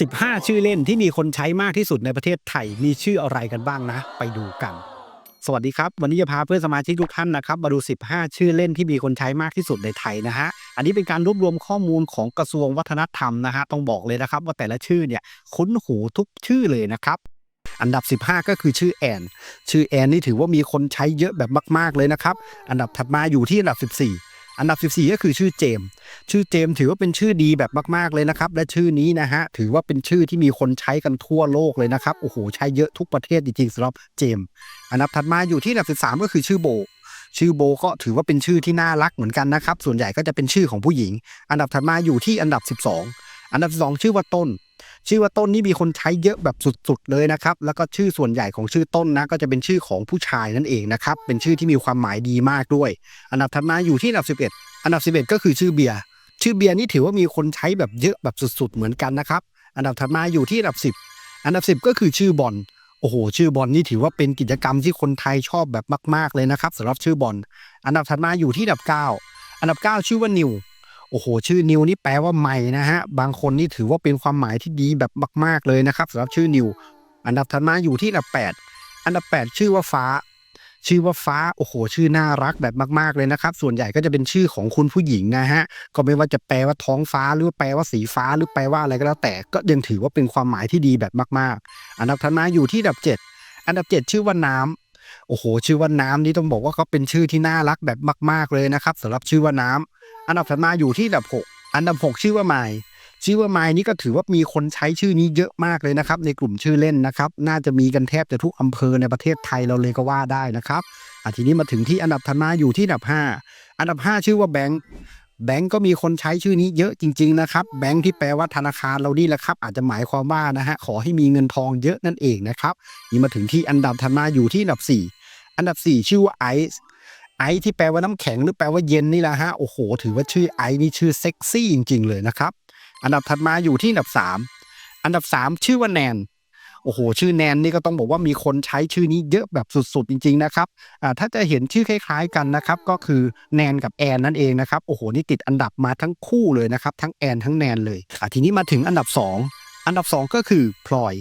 15 ชื่อเล่นที่มีคนใช้มากที่สุดในประเทศไทยมีชื่ออะไรกันบ้างนะ ไปดูกัน สวัสดีครับ วันนี้จะพาเพื่อนสมาชิกทุกท่านนะครับมาดู 15 ชื่อเล่นที่มีคนใช้มากที่สุดในไทยนะฮะอันนี้เป็นการรวบรวมข้อมูลของกระทรวงวัฒนธรรมนะฮะต้องบอกเลยนะครับว่าแต่ละชื่อเนี่ยคุ้นหูทุกชื่อเลยนะครับอันดับ 15 ก็คือชื่อแอน ชื่อแอนนี่ถือว่ามีคนใช้เยอะแบบมาก ๆ เลยนะครับ อันดับถัดมาอยู่ที่อันดับ 14 อันดับ 14 ก็คือชื่อเจม ชื่อเจมถือว่าเป็นชื่อดีแบบมาก ๆ เลยนะครับ และชื่อนี้นะฮะ ถือว่าเป็นชื่อที่มีคนใช้กันทั่วโลกเลยนะครับ โอ้โห ใช้เยอะทุกประเทศจริงๆสำหรับเจม อันดับถัดมาอยู่ที่อันดับ 13 ก็คือชื่อโบชื่อโบก็ถือว่าเป็นชื่อที่น่ารักเหมือนกันนะครับ ส่วนใหญ่ก็จะเป็นชื่อของผู้หญิง อันดับถัดมาอยู่ที่อันดับ 12 อันดับ 2 ชื่อว่าต้น ชื่อว่าต้นนี่มีคนใช้เยอะแบบสุดๆเลยนะครับ แล้วก็ชื่อส่วนใหญ่ของชื่อต้นนะก็จะเป็นชื่อของผู้ชายนั่นเองนะครับ เป็นชื่อที่มีความหมายดีมากด้วย อันดับถัดมาอยู่ที่อันดับ 11 อันดับ 11 ก็คือชื่อเบียร์ ชื่อเบียร์นี่ถือว่ามีคนใช้แบบเยอะแบบสุดๆเหมือนกันนะครับ อันดับถัดมาอยู่ที่อันดับ 10 อันดับ 10 ก็คือชื่อบอลโอ้โห ชื่อบอลนี่ถือว่าเป็นกิจกรรมที่คนไทยชอบแบบมาก ๆ เลยนะครับสำหรับชื่อบอล อันดับถัดมาอยู่ที่อันดับ 9 อันดับ 9 ชื่อว่านิว โอ้โห ชื่อนิวนี่แปลว่าใหม่นะฮะ บางคนนี่ถือว่าเป็นความหมายที่ดีแบบมาก ๆ เลยนะครับสำหรับชื่อนิว อันดับถัดมาอยู่ที่อันดับ 8 อันดับ 8 ชื่อว่าฟ้า ชื่อว่าฟ้า โอ้โห ชื่อน่ารักแบบมาก ๆ เลยนะครับ ส่วนใหญ่ก็จะเป็นชื่อของคุณผู้หญิงนะฮะ ก็ไม่ว่าจะแปลว่าท้องฟ้า หรือแปลว่าสีฟ้า หรือแปลว่าอะไรก็แล้วแต่ ก็ยังถือว่าเป็นความหมายที่ดีแบบมาก ๆ อันดับถัดมาอยู่ที่อันดับ 7 อันดับ 7 ชื่อว่าน้ำโอ้โห ชื่อว่าน้ำนี่ต้องบอกว่าเขาเป็นชื่อที่น่ารักแบบมาก ๆ เลยนะครับสำหรับชื่อว่าน้ำ อันดับถัดมาอยู่ที่อันดับ 6 อันดับ 6 ชื่อว่าไมล์ชื่อว่าไมล์นี่ก็ถือว่ามีคนใช้ชื่อนี้เยอะมากเลยนะครับ ในกลุ่มชื่อเล่นนะครับ น่าจะมีกันแทบจะทุกอำเภอในประเทศไทยเราเลยก็ว่าได้นะครับอะทีนี้มาถึงที่อันดับถัดมาอยู่ที่อันดับ 5 อันดับ 5 ชื่อว่าแบงค์แบงก์ก็มีคนใช้ชื่อนี้เยอะจริง ๆ นะครับ แบงก์ที่แปลว่าธนาคารเรานี่แหละครับ อาจจะหมายความว่านะฮะขอให้มีเงินทองเยอะนั่นเองนะครับนี่มาถึงที่อันดับถัดมาอยู่ที่อันดับ 4 อันดับ 4 ชื่อว่าไอซ์ ไอที่แปลว่าน้ำแข็งหรือแปลว่าเย็นนี่แหละฮะโอ้โห ถือว่าชื่อไอนี่ชื่อเซ็กซี่จริง ๆ เลยนะครับ อันดับถัดมาอยู่ที่อันดับ 3 อันดับ 3 ชื่อว่าแนนโอ้โห ชื่อแนนนี่ก็ต้องบอกว่ามีคนใช้ชื่อนี้เยอะแบบสุดๆ จริง ๆ นะครับอ่าถ้าจะเห็นชื่อคล้าย ๆ กันนะครับ ก็คือแนนกับแอนนั่นเองนะครับ โอ้โห นี่ติดอันดับมาทั้งคู่เลยนะครับ ทั้งแอนทั้งแนนเลยอะทีนี้มาถึงอันดับ 2 อันดับ 2 ก็คือพลอย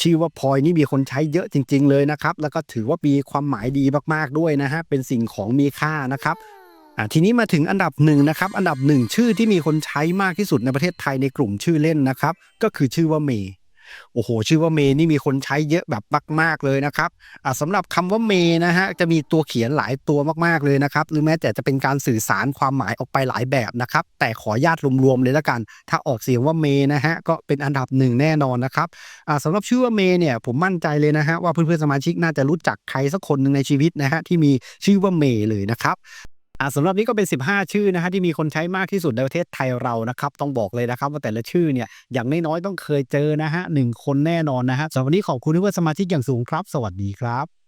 ชื่อว่าพลอยนี่มีคนใช้เยอะจริง ๆ เลยนะครับ แล้วก็ถือว่ามีความหมายดีมากๆด้วยนะฮะเป็นสิ่งของมีค่านะครับอ่าทีนี้มาถึงอันดับหนึ่งนะครับอันดับหนึ่งชื่อที่มีคนใช้มากที่สุดในประเทศไทยในกลุ่มชื่อเล่นนะครับ ก็คือชื่อว่าเมย์ โอ้โห ชื่อว่าเมย์นี่มีคนใช้เยอะแบบมาก ๆ เลยนะครับอ่าสำหรับคำว่าเมย์นะฮะจะมีตัวเขียนหลายตัวมากๆเลยนะครับ หรือแม้แต่จะเป็นการสื่อสารความหมายออกไปหลายแบบนะครับ แต่ขอญาตรวมๆเลยละกัน ถ้าออกเสียงว่าเมย์นะฮะก็เป็นอันดับหนึ่งแน่นอนนะครับอ่าสำหรับชื่อว่าเมย์เนี่ยผมมั่นใจเลยนะฮะว่าเพื่อนๆสมาชิกน่าจะรู้จักใครสักคนหนึ่งในชีวิตนะฮะที่มีชื่อว่าเมย์เลยนะครับ อ่าสำหรับนี้ก็เป็น 15 ชื่อนะฮะที่มีคนใช้มากที่สุดในประเทศไทยเรานะครับ ต้องบอกเลยนะครับว่าแต่ละชื่อเนี่ยอย่างน้อยๆต้องเคยเจอนะฮะหนึ่งคนแน่นอนนะฮะสำหรับวันนี้ขอบคุณเพื่อนสมาชิกอย่างสูงครับ สวัสดีครับ